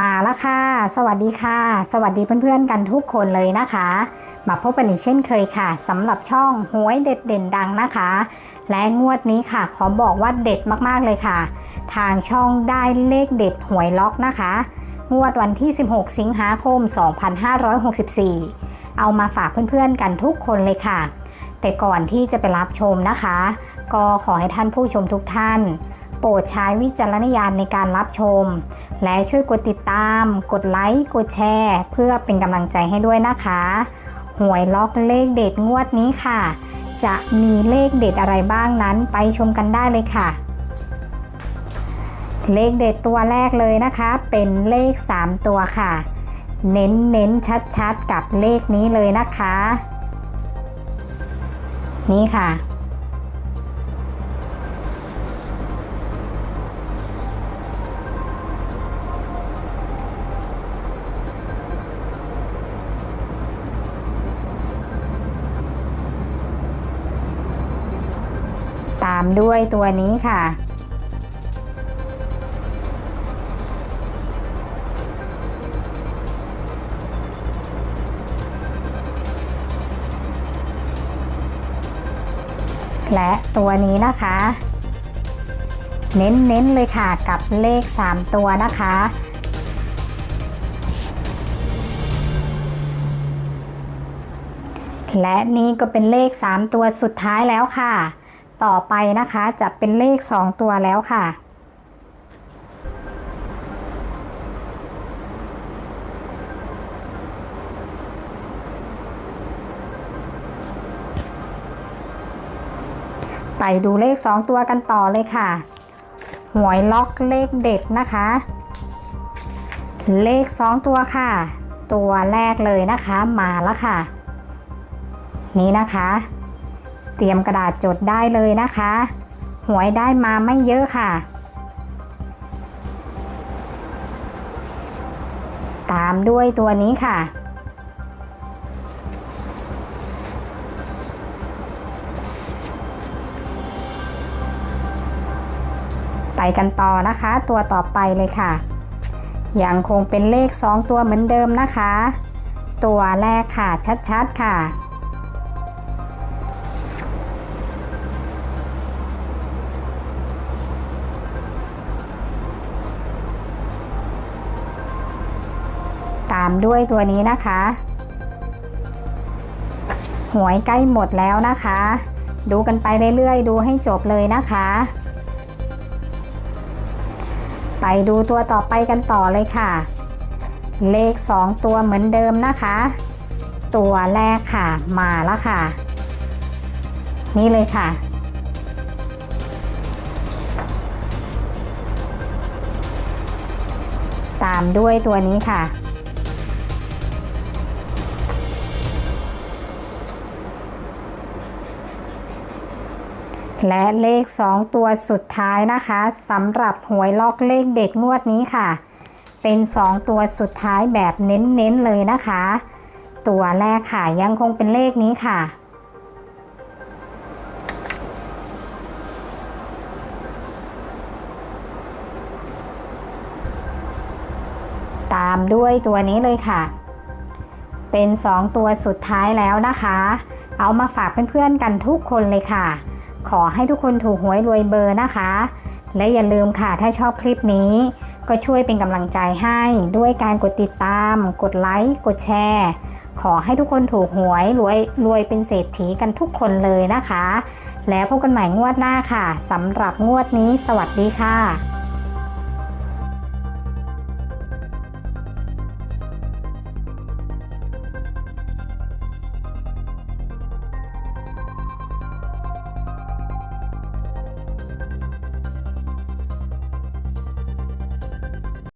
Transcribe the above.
มาแล้วค่ะ สวัสดีค่ะ สวัสดีเพื่อนๆกันทุกคนเลยนะคะ มาพบกันอีกเช่นเคยค่ะสำหรับช่องหวยเด็ดเด่นดังนะคะ และงวดนี้ค่ะ ขอบอกว่าเด็ดมากๆเลยค่ะ ทางช่องได้เลขเด็ดหวยล็อกนะคะ งวดวันที่ 16 สิงหาคม 2564 เอามาฝากเพื่อนๆกันทุกคนเลยค่ะ แต่ก่อนที่จะไปรับชมนะคะ ก็ขอให้ท่านผู้ชมทุกท่าน โปรดใช้วิจารณญาณในการรับชม และช่วยกดติดตาม กดไลค์ กดแชร์ เพื่อเป็นกำลังใจให้ด้วยนะคะ หวยล็อกเลขเด็ดงวดนี้ค่ะ จะมีเลขเด็ดอะไรบ้างนั้นไปชมกันได้เลยค่ะ เลขเด็ดตัวแรกเลยนะคะ เป็นเลข 3 ตัวค่ะ เน้นเน้นชัดชัดๆกับเลขนี้เลยนะคะ นี่ค่ะามด้วยตัวนี้ค่ะ และตัวนี้นะคะ เน้นๆเลยค่ะกับเลข 3 ตัวนะคะและนี่ก็เป็นเลข 3 ตัวสุดท้ายแล้วค่ะ ต่อไปนะคะจะเป็นเลข 2 ตัวแล้วค่ะ ไปดูเลข 2 ตัวกันต่อเลยค่ะ หวยล็อกเลขเด็ดนะคะ เลข 2 ตัวค่ะ ตัวแรกเลยนะคะมาแล้วค่ะ นี่นะคะ เตรียมกระดาษจดได้เลยนะคะ หวยได้มาไม่เยอะค่ะ ตามด้วยตัวนี้ค่ะ ไปกันต่อนะคะ ตัวต่อไปเลยค่ะ ยังคงเป็นเลข 2 ตัวเหมือนเดิมนะคะ ตัวแรกค่ะชัดๆค่ะามด้วยตัวนี้นะคะ หวยใกล้หมดแล้วนะคะ ดูกันไปเรื่อยๆ ดูให้จบเลยนะคะ ไปดูตัวต่อไปกันต่อเลยค่ะ เลข 2 ตัวเหมือนเดิมนะคะ ตัวแรกค่ะมาแล้วค่ะ นี่เลยค่ะตามด้วยตัวนี้ค่ะ และเลข 2 ตัวสุดท้ายนะคะสำหรับหวยล็อกเลขเด็ดงวดนี้ค่ะ เป็น 2 ตัวสุดท้ายแบบเน้นๆเลยนะคะ ตัวแรกค่ะยังคงเป็นเลขนี้ค่ะ ตามด้วยตัวนี้เลยค่ะ เป็น 2 ตัวสุดท้ายแล้วนะคะ เอามาฝากเพื่อนๆกันทุกคนเลยค่ะ ขอให้ทุกคนถูกหวยรวยเบอร์นะคะ และอย่าลืมค่ะถ้าชอบคลิปนี้ ก็ช่วยเป็นกำลังใจให้ด้วยการกดติดตาม กดไลค์ กดแชร์ ขอให้ทุกคนถูกหวยรวยรวยเป็นเศรษฐีกันทุกคนเลยนะคะ แล้วพบกันใหม่งวดหน้าค่ะสำหรับงวดนี้ สวัสดีค่ะ